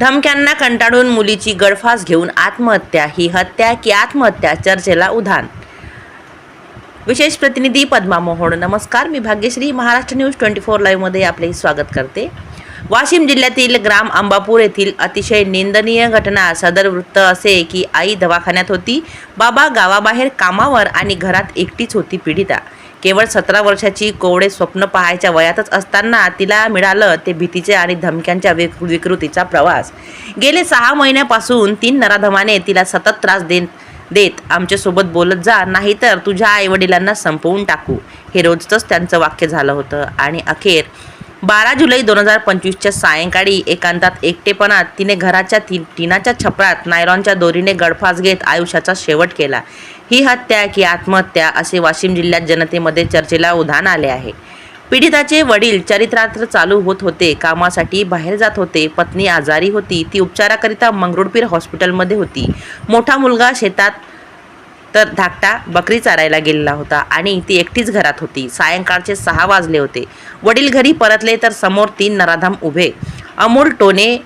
धमक्यांना कंटाळून मुलीची गळफास घेऊन आत्महत्या ही हत्या की आत्महत्या चर्चेला उधाण? विशेष प्रतिनिधी पद्मा मोहोड नमस्कार. मी Bhagyashree. Maharashtra news twenty four लाईव्हमध्ये आपले स्वागत करते. वाशिम जिल्ह्यातील ग्राम अंबापूर येथील अतिशय निंदनीय घटना. सदर वृत्त असे की आई दवाखान्यात होती. बाबा गावाबाहेर कामावर आणि घरात एकटीच होती पीडिता. केवळ सतरा वर्षाची कोवडे स्वप्न पाहायच्या वयातच असताना तिला मिळालं ते भीतीचे आणि धमक्यांच्या विक विकृतीचा प्रवास. गेले सहा महिन्यापासून तीन नराधमाने तिला सतत त्रास देत देत आमच्यासोबत बोलत जा नाहीतर तुझ्या आईवडिलांना संपवून टाकू. हे रोजचंच त्यांचं वाक्य झालं होतं. आणि अखेर बारा जुलै दोन हजार पंचवीसच्या सायंकाळी एकांतात एकटेपणात तिने घराच्या ति टिनाच्या छपरात नायलॉनच्या दोरीने गळफास घेत आयुष्याचा शेवट केला. ही हत्या की आत्महत्या असे वाशिम जिल्ह्यात जनतेमध्ये चर्चेला उधाण आले आहे. पीडिताचे वडील चरित्रार्थ चालू होत होते कामासाठी बाहेर जात होते. पत्नी आजारी होती ती उपचाराकरिता मंगरुळपीर हॉस्पिटलमध्ये होती. मोठा मुलगा शेतात तर धाकटा बकरी चारायला गेलेला होता आणि ती एकटीच घरात होती. सायंकाळचे सहा वाजले होते. वडील घरी परतले तर समोर तीन नराधाम उभे. अमोल टोने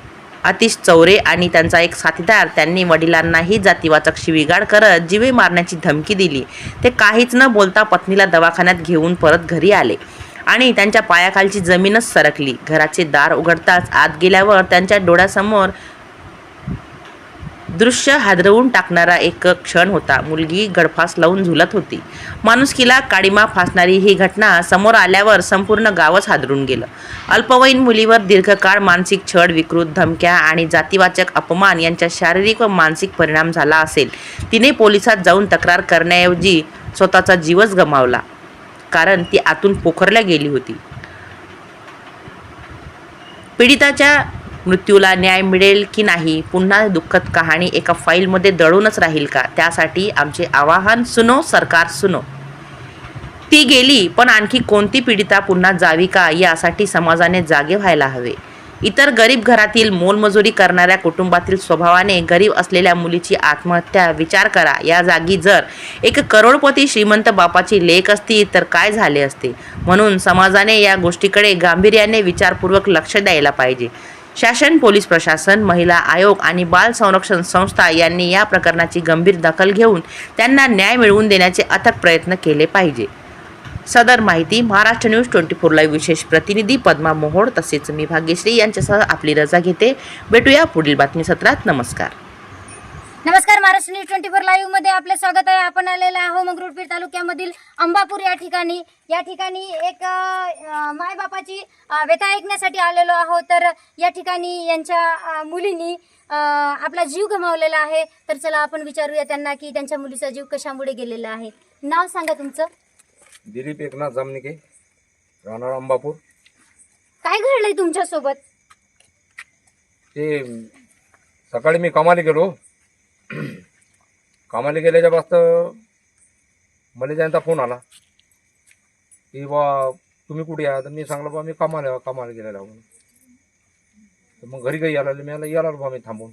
अतिश चौरे आणि त्यांचा एक साथीदार त्यांनी वडिलांनाही जातीवाचक शिवीगाळ करत जीवे मारण्याची धमकी दिली. ते काहीच न बोलता पत्नीला दवाखान्यात घेऊन परत घरी आले आणि त्यांच्या पायाखालची जमीनच सरकली. घराचे दार उघडताच आत गेल्यावर त्यांच्या डोळ्यासमोर दृश्य हादरवून टाकणारा एक क्षण होता. मुलगी गडफास लावून झुलत होती. माणुसकीला काळीमा फासणारी ही घटना समोर आल्यावर संपूर्ण गावच हादरून गेलं. अल्पवयीन मुलीवर दीर्घकाळ मानसिक छळ विकृत धमक्या आणि जातीवाचक अपमान यांचा शारीरिक व मानसिक परिणाम झाला असेल. तिने पोलिसात जाऊन तक्रार करण्याऐवजी स्वतःचा जीवच गमावला कारण ती आतून पोखरल्या गेली होती. पीडिताच्या मृत्यूला न्याय मिळेल की नाही? पुन्हा दुःखद कहाणी एका फाईलमध्ये दळूनच राहील का? त्यासाठी आमचे आवाहन सुनो सरकार सुनो. ती गेली पण आणखी कोणती पीडिता पुन्हा जावी का? यासाठी समाजाने जागे व्हायला हवे. इतर गरीब घरातील मोलमजुरी करणाऱ्या कुटुंबातील स्वभावाने गरीब असलेल्या मुलीची आत्महत्या विचार करा. या जागी जर एक करोडपती श्रीमंत बापाची लेख असती तर काय झाले असते? म्हणून समाजाने या गोष्टीकडे गांभीर्याने विचारपूर्वक लक्ष द्यायला पाहिजे. शासन पोलीस प्रशासन महिला आयोग आणि बाल संरक्षण संस्था यांनी या प्रकरणाची गंभीर दखल घेऊन त्यांना न्याय मिळवून देण्याचे अथक प्रयत्न केले पाहिजे. सदर माहिती Maharashtra news twenty four live विशेष प्रतिनिधी पद्मा मोहोड तसेच मी भाग्यश्री यांच्यासह आपली रजा घेते. भेटूया पुढील बातमी सत्रात नमस्कार. नमस्कार महाराष्ट्र न्यूज ट्वेंटी फोर लाईव्हमध्ये आपले स्वागत आहे. आपण आलेलो आहो मंगरुळपीर तालुक्यामधील अंबापूर या ठिकाणी. या ठिकाणी एक मायबापाची व्यथा ऐकण्यासाठी आलेलो आहोत. तर या ठिकाणी यांच्या मुलींनी आपला जीव गमावलेला आहे. तर चला आपण विचारूया त्यांना की त्यांच्या मुलीचा जीव कशामुळे गेलेला आहे. नाव सांगा तुमचं. दिलीप एकनाथ जामनिके राहणार अंबापूर. काय घडलंय तुमच्यासोबत? ते सकाळी मी कामाला गेलो. कामाला गेल्याच्या बास्त मला त्यांचा फोन आला. की बा तुम्ही कुठे आहात? तर मी सांगलं बा मी कामाला कामाला गेलेला म्हणून. तर मग घरी काही आला मी आला याला बा मी थांबून.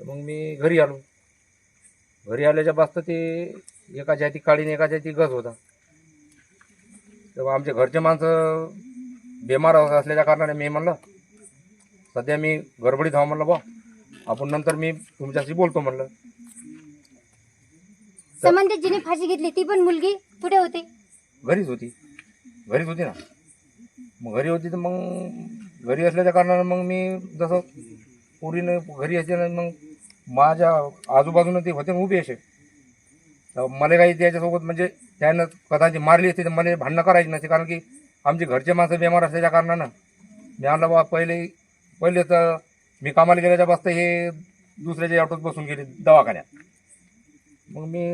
तर मग मी घरी आलो. घरी आल्याच्या पास्त ते एकाच्या हाती काळीने एकाच्या हाती गज होता. तेव्हा आमचे घरचे माणसं बेमार असल्याच्या कारणाने मी म्हणलं सध्या मी गडबडीत व्हा म्हणलं बा. आपण नंतर मी तुमच्याशी बोलतो म्हणलं. संबंधित जिने फाशी घेतली ती पण मुलगी कुठे होती. घरीच होती. घरीच होती ना. मग घरी होती तर मग घरी असल्याच्या कारणानं मग मी जसं पोरीनं घरी असल्यानं मग माझ्या आजूबाजूनं ते होते ना उभे असे. तर मला काही त्याच्यासोबत म्हणजे त्यानं कदाचित मारली असते तर मला भांडणं करायची नसते. कारण की आमचे घरचे माणसं बेमार असल्याच्या कारणानं मी आणलं बा पहिले पहिले तर मी कामाला गेल्याच्या बसता हे दुसऱ्याच्या ऑटोत बसून गेले दवाखान्यात. मग मी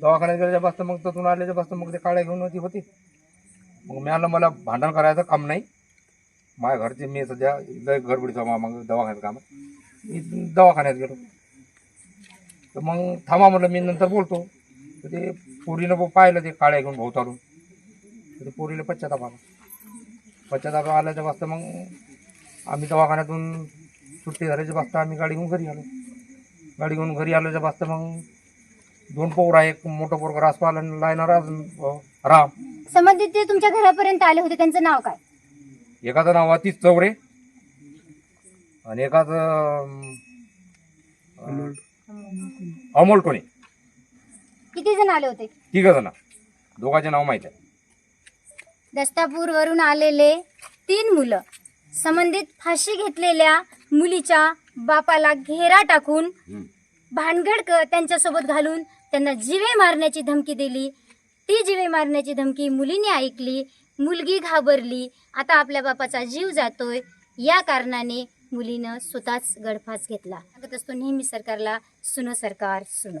दवाखान्यात गेल्याच्या बसता मग तिथून आल्याच्या बसता मग ते काळ्या घेऊन ती होती. मग मी आलं मला भांडण करायचं काम नाही. माझ्या घरचे मी सध्या लय गडबडीचा मा- मग दवाखान्यात काम मी दवाखान्यात गेलो. तर मग थांबा म्हटलं मी नंतर बोलतो. तर ते पोरीनं पाहिलं ते काळ्या घेऊन भाऊ चालून. तर ते पोरीला पश्चाताप आला. पश्चाताप आल्याच्या वाजता मग आम्ही दवाखान्यातून सुट्टी झाल्याच्या वाजता आम्ही गाडी घेऊन घरी आलो. गाडी घेऊन घरी आल्याच्या वाजता मग दोन पोर आहे एक मोठं पोरग रासपाल अं, राम. संबंधित ते तुमच्या घरापर्यंत आले होते त्यांचं नाव काय? एकाचं नाव अतिश चौरे आणि एकाचं अं, अमोल. टोणे किती जण आले होते? तिघ जण. दोघांचे नाव माहीत आहे. दस्तापूरवरून आलेले तीन मुलं. संबंधित फाशी घेतलेल्या मुलीच्या बापाला घेरा टाकून भानगड क- त्यांच्यासोबत घालून त्यांना जिवे मारण्याची धमकी दिली. ती जिवे मारण्याची धमकी मुलीने ऐकली मुलगी घाबरली आता आपल्या बापाचा जीव जातोय. या कारणाने मुलीनं स्वतःच गडफास घेतला. सांगत असतो नेहमी सरकारला सुनो सरकार सुनो.